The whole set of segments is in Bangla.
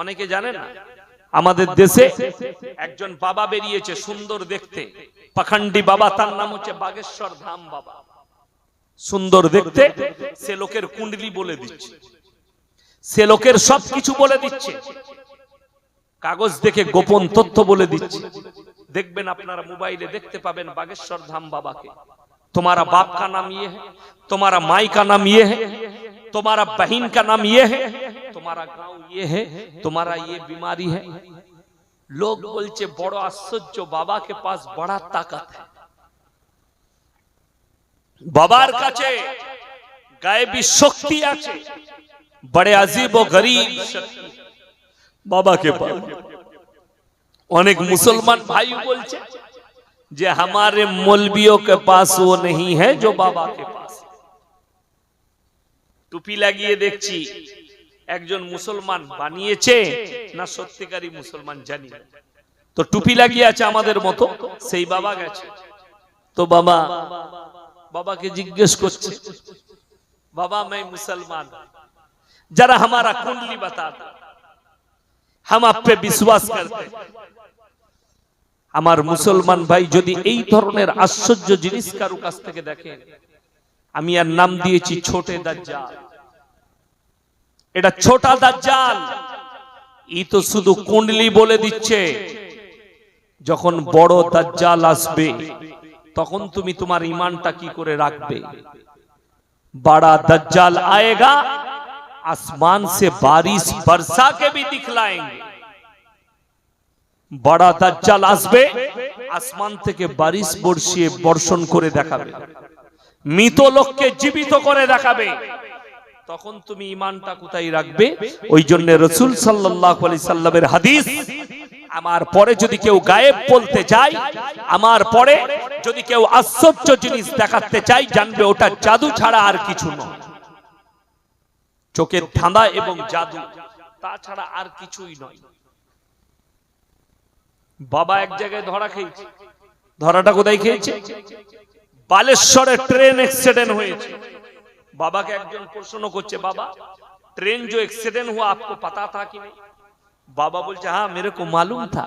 অনেকে জানে না, আমাদের দেশে একজন বাবা বেরিয়েছে সুন্দর দেখতে, পাখান্ডি বাবা, তার নাম হচ্ছে বাগেশ্বর ধাম বাবা। সুন্দর দেখতে, সে লোকের কুণ্ডলি বলে দিচ্ছে। সে লোকের সব কিছু বলে দিচ্ছে। কাগজ দেখে গোপন তথ্য বলে দিচ্ছে। দেখবেন আপনারা মোবাইলে দেখতে পাবেন বাগেশ্বর ধাম বাবাকে। তোমারা বাপ কা নাম ইয়ে তোমারা মাই কা নাম ইয়ে তোমারা বহিন কা নাম ইয়ে হ্যাঁ ये है तुम्हारा गांव ये है तुम्हारा ये बीमारी है लोग बोलचे बड़ो आश्चर्य बाबा के पास बड़ा ताकत है বাবার কাছে গায়েবী শক্তি আছে বড়ে আজিব ও গরিব শক্তি বাবাকে পাবে অনেক মুসলমান ভাই বলছে যে हमारे मौलवियों के पास वो नहीं है जो बाबा के पास है। টুপি লাগিয়ে দেখছি একজন মুসলমান বানিয়েছে না সত্যিকারী মুসলমান জানি না। তো টুপি লাগিয়ে আছে আমাদের মতো সেই বাবা গেছে তো বাবা বাবাকে জিজ্ঞেস করছে बाबा मैं मुसलमान हूं। जरा हमारा कुंडली बता दो हम आप पे विश्वास करते हैं। আমার মুসলমান ভাই যদি এই ধরনের আশ্চর্য জিনিস কারো কাছ থেকে দেখেন আমি আর নাম দিয়েছি ছোটে দাজ্জাল এটা ছোটা দাজ্জাল ই তো শুধু কুণ্ডলি বলে দিচ্ছে যখন বড় দাজ্জাল আসবে তখন তুমি তোমার ইমানটা কি করে রাখবে बड़ा दज्जाल आएगा आसमान से बारिश बरसा के भी दिखलाएंगे বড় দাজ্জাল আসবে আসমান থেকে বারিশ বর্ষিয়ে বর্ষণ করে দেখাবে মৃত লোককে জীবিত করে দেখাবে তখন তুমি ইমানটা কোথায় রাখবে? ওই জন্য রসুল সাল্লাহ আলি সাল্লামের হাদিস, আমার পরে যদি কেউ গায়েব বলতে চাই আমার পরে যদি কেউ আশ্চর্য জিনিস দেখাতে চাই জানবে ওটা জাদু ছাড়া আর কিছু নয়। চোখের ঠান্ডা এবং জাদু তাছাড়া আর কিছুই নয়। বাবা এক জায়গায় ধরা খেয়েছে। ধরাটা কোথায় খেয়েছে? বালেশ্বরে ট্রেন অ্যাক্সিডেন্ট হয়েছে। বাবাকে एक जन प्रश्न बाबा। ट्रेन जो एक्सीडेंट हुआ, आपको पता था कि नहीं? बाबा बोलते हाँ मेरे को मालूम था।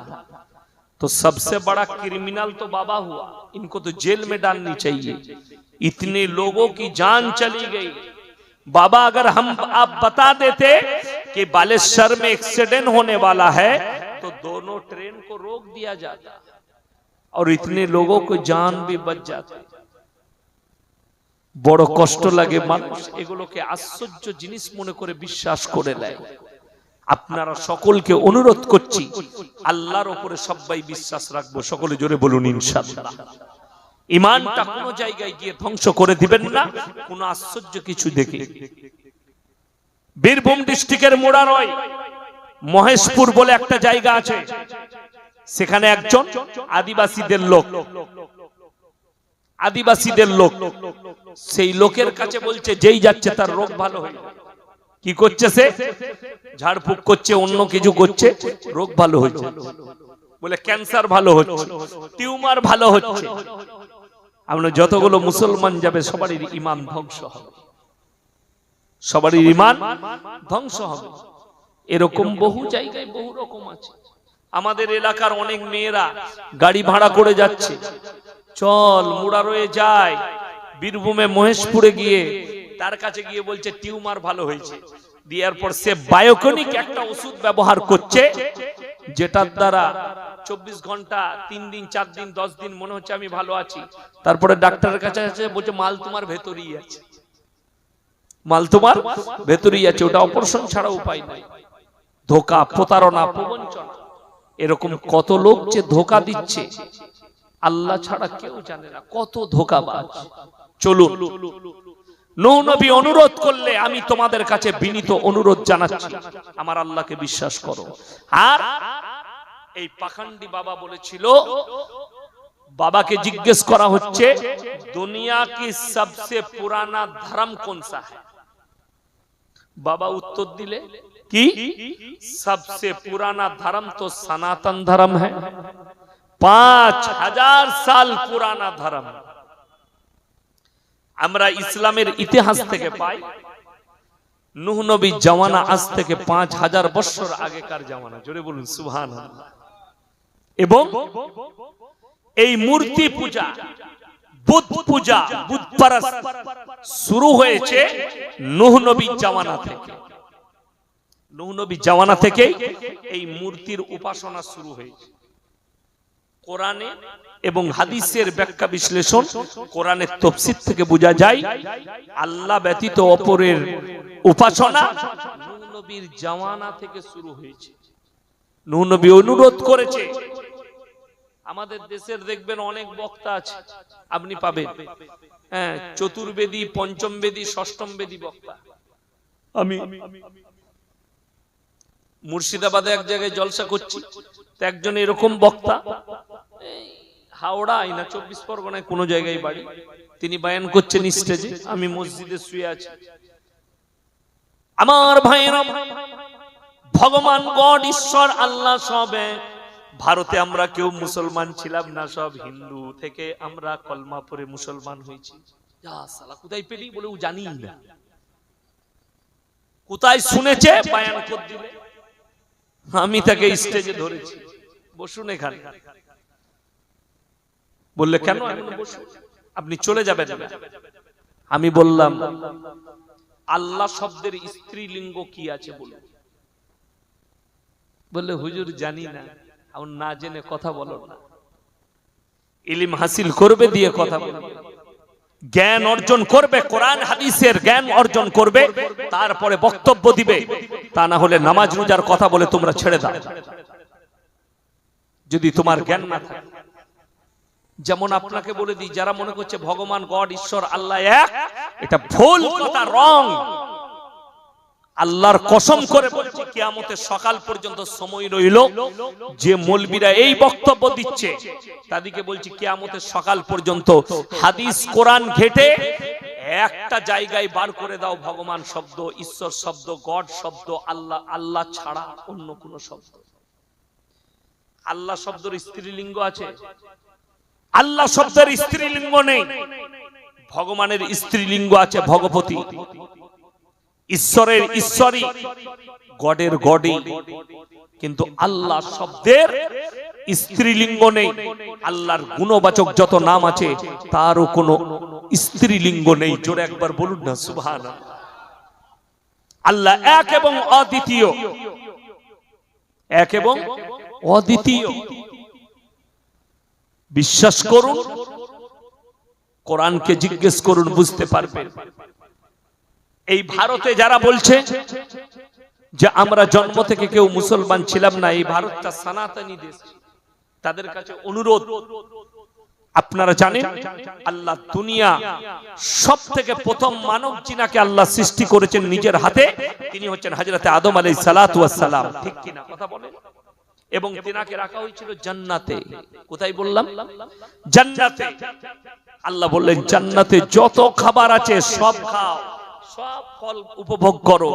तो सबसे बड़ा क्रिमिनल तो बाबा हुआ। इनको तो जेल में डालनी चाहिए। इतने लोगों की जान चली गई। बाबा, अगर हम आप बता देते कि बालेश्वर में एक्सीडेंट होने वाला है तो दोनों ट्रेन को रोक दिया जाता। और इतने लोगों को जान भी बच जाती। বড় কষ্ট লাগে মানুষ এগুলোকে আশ্চর্য জিনিস মনে করে বিশ্বাস করে নেয়। আপনারা সকলকে অনুরোধ করছি আল্লাহর উপরে সবাই বিশ্বাস রাখব। সকলে জোরে বলুন ইনশাআল্লাহ। ইমানটা কোন জায়গায় গিয়ে ধ্বংস করে দিবেন না কোন আশ্চর্য কিছু দেখে। বীরভূম ডিস্ট্রিক্টের মোড়া নয় মহেশপুর বলে একটা জায়গা আছে। সেখানে একজন আদিবাসীদের লোক আদিবাসীদের লোক। সেই লোকের কাছে বলছে, যেই যাচ্ছে তার রোগ ভালো হয়ে। কি করছে সে? ঝাড়ফুঁক করছে, অন্য কিছু করছে, রোগ ভালো হচ্ছে। বলে, ক্যান্সার ভালো হচ্ছে, টিউমার ভালো হচ্ছে। আমরা যতগুলো মুসলমান যাবে, সবারই ইমান ধ্বংস হবে। সবারই ইমান ধ্বংস হবে। এরকম বহু জায়গায় বহু রকম আছে। আমাদের এলাকার অনেক মেয়েরা গাড়ি ভাড়া করে যাচ্ছে। চল, মুড়া রয়ে যায়। বীরভূমে মহেশপুরে গিয়ে তার কাছে গিয়ে বলছে, টিউমার ভালো হয়েছে। দেওয়ার পর সে বায়োকনিক একটা ওষুধ ব্যবহার করছে, যেটার দ্বারা চব্বিশ ঘণ্টা, তিন দিন, চার দিন, দশ দিন মনে হচ্ছে আমি ভালো আছি। তারপরে ডাক্তারের কাছে আছে বলছে, মাল তোমার ভেতরেই আছে। মাল তোমার ভেতরেই আছে, ওটা অপারেশন ছাড়া উপায় নাই। ধোকা, প্রতারণা, প্রবঞ্চনা। এরকম কত লোক যে ধোকা দিচ্ছে। আল্লাহ ছাড়া কেউ জানে না। কত ধোকাবাজ। চলুন। নৌ নবী অনুরোধ করলে আমি তোমাদের কাছে বিনীত অনুরোধ জানাচ্ছি। আমার আল্লাহকে বিশ্বাস করো। আর এই পাখান্ডি বাবা বলেছিল বাবাকে জিজ্ঞেস করা হচ্ছে দুনিয়া কি সবসে পুরানা ধর্ম কোন সা হ্যায়? বাবা উত্তর দিলে কি? সবসে পুরানা ধর্ম তো সনাতন ধর্ম হ্যায়। পাঁচ হাজার সাল পুরানা ধারা আমরা ইসলামের ইতিহাস থেকে পাই। নুহনবী জামানা আজ থেকে পাঁচ হাজার বছর আগেকার জামানা। জোরে বলুন সুহান এবং এই মূর্তি পূজা, বুধ পূজা, বুধ শুরু হয়েছে নুহনবী জামানা থেকে। নুহনবী জামানা থেকে এই মূর্তির উপাসনা শুরু হয়েছে। কোরআনে এবং হাদিসের ব্যাখ্যা বিশ্লেষণ কোরআনের তফসির থেকে বোঝা যায় আল্লাহ ব্যতীত অপরের উপাসনা নবীর জামানা থেকে শুরু হয়েছে। নবী অনুরোধ করেছে। আমাদের দেশের দেখবেন অনেক বক্তা আছে আপনি পাবেন। হ্যাঁ চতুর্বেদী পঞ্চম বেদী ষষ্ঠম বেদী বক্তা। আমি মুর্শিদাবাদে এক জায়গায় জলসা করছি, তো একজন এরকম বক্তা হাওড়ায় না চব্বিশ পরগনায় কোনো জায়গায় বাড়ি, তিনি বায়ান করছেন স্টেজে, আমি মসজিদে শুয়ে আছি। আমার ভাইয়েরা ভগবান গড, ঈশ্বর, আল্লাহ সব। ভারতে আমরা কেউ মুসলমান ছিলাম না, সব হিন্দু থেকে আমরা কলমা পরে মুসলমান হয়েছি। কোথায় পেলি বলে জানি না। কোথায় শুনেছে, বায়ান কর দিলে আমি তাকে স্টেজে ধরেছি। বসুন এখানে। বললে, কেন আপনি চলে যাবেন না। আমি বললাম, আল্লাহ শব্দের স্ত্রী লিঙ্গ কি আছে বলুন। বললে, হুজুর, জানি না। আমার না জেনে কথা বলো না। ইলিম হাসিল করবে দিয়ে কথা বলবে। জ্ঞান অর্জন করবে, কোরআন, হাদিসের জ্ঞান অর্জন করবে, তারপরে বক্তব্য দিবে। তা না হলে নামাজ রোজার কথা বলে তোমরা ছেড়ে দাও। যদি তোমার জ্ঞান না থাকে। যেমন আপনাকে বলে দিই, যারা মনে করছে ভগবান, গড, ঈশ্বর, আল্লাহ এক, এটা ভুল কথা রং আল্লাহর কসম করে বলছি, কিয়ামতের সকাল পর্যন্ত সময় রইল, যে মলবিরা এই বক্তব্য দিচ্ছে, তাদেরকে বলছি, কিয়ামতের সকাল পর্যন্ত হাদিস, কোরআন ঘেটে একটা জায়গায় বার করে দাও, ভগবান শব্দ, ঈশ্বর শব্দ, গড শব্দ, আল্লাহ আল্লাহ ছাড়া অন্য কোন শব্দ। আল্লাহ শব্দের স্ত্রীলিঙ্গ আছে, আল্লাহ শব্দের স্ত্রীলিঙ্গ নেই, ভগবানের স্ত্রীলিঙ্গ আছে ভগবতী ঈশ্বরের ঈশ্বরী গডের গডই। কিন্তু আল্লাহ শব্দের স্ত্রীলিঙ্গ নেই। আল্লাহর গুণবাচক যত নাম আছে তারও কোনো স্ত্রীলিঙ্গ নেই। জোরে একবার বলুন না সুবহান আল্লাহ এক এবং অদ্বিতীয়। এক এবং অদ্বিতীয়। বিশ্বাস করুন কোরআনকে জিজ্ঞেস করুন বুঝতে পারবেন। এই ভারতে যারা বলছে যে আমরা জন্ম থেকে কেউ মুসলমান ছিলাম না, এই ভারতটা সনাতনী দেশ। তাদের কাছে অনুরোধ, আপনারা জানেন, আল্লাহ দুনিয়া সব থেকে প্রথম মানব জিনাকে আল্লাহ সৃষ্টি করেছেন নিজের হাতে, তিনি হচ্ছেন হাজরতে আদম আলাই সালাম। ঠিক কিনা কথা বলেন। এবং তিনাকে রাখা হয়েছিল জান্নাতে। কোথায় বললাম? জান্নাতে। আল্লাহ বললেন, জান্নাতে যত খাবার আছে সব খাও। সব ফল উপভোগ করো।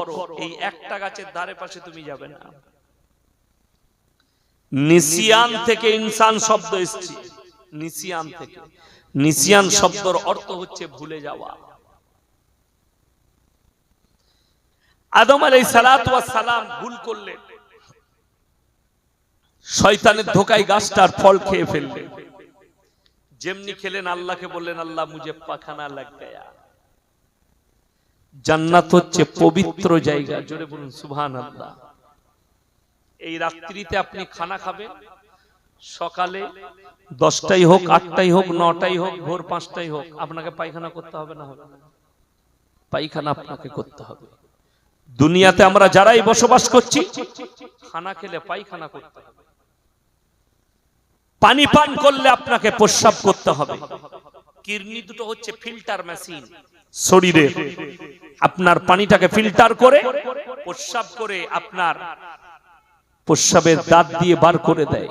এই একটা গাছের ধারে পাশে তুমি যাবে না। নিসিয়ান থেকে ইনসান শব্দ এসছে। নিসিয়ান থেকে। নিসিয়ান শব্দর অর্থ হচ্ছে ভুলে যাওয়া। আদম আলাই সালাম ভুল করলেন। শয়তানের ধোকায় গাছটার ফল খেয়ে ফেললেন। যেমনি খেলেন, আল্লাহকে বললেন, আল্লাহ মুঝে পাখানা লাগ গয়া জান্নাত হচ্ছে পবিত্র জায়গা। জোরে বলুন আল্লাহ এই রাত্রিতে আপনি খানা খাবেন। সকালে দশটাই হোক, আটটাই হোক, নটাই হোক, ভোর পাঁচটাই হোক, আপনাকে পায়খানা করতে হবে না হবে পায়খানা আপনাকে করতে হবে। দুনিয়াতে আমরা যারাই বসবাস করছি, খানা খেলে পায়খানা করতে হবে। পানি পান করলে আপনাকে প্রস্রাব করতে হবে। কিডনি দুটো হচ্ছে ফিল্টার মেশিন। শরীরে। আপনার পানিটাকে ফিল্টার করে প্রস্রাব করে আপনার প্রস্রাবের দাঁত দিয়ে বার করে দেয়।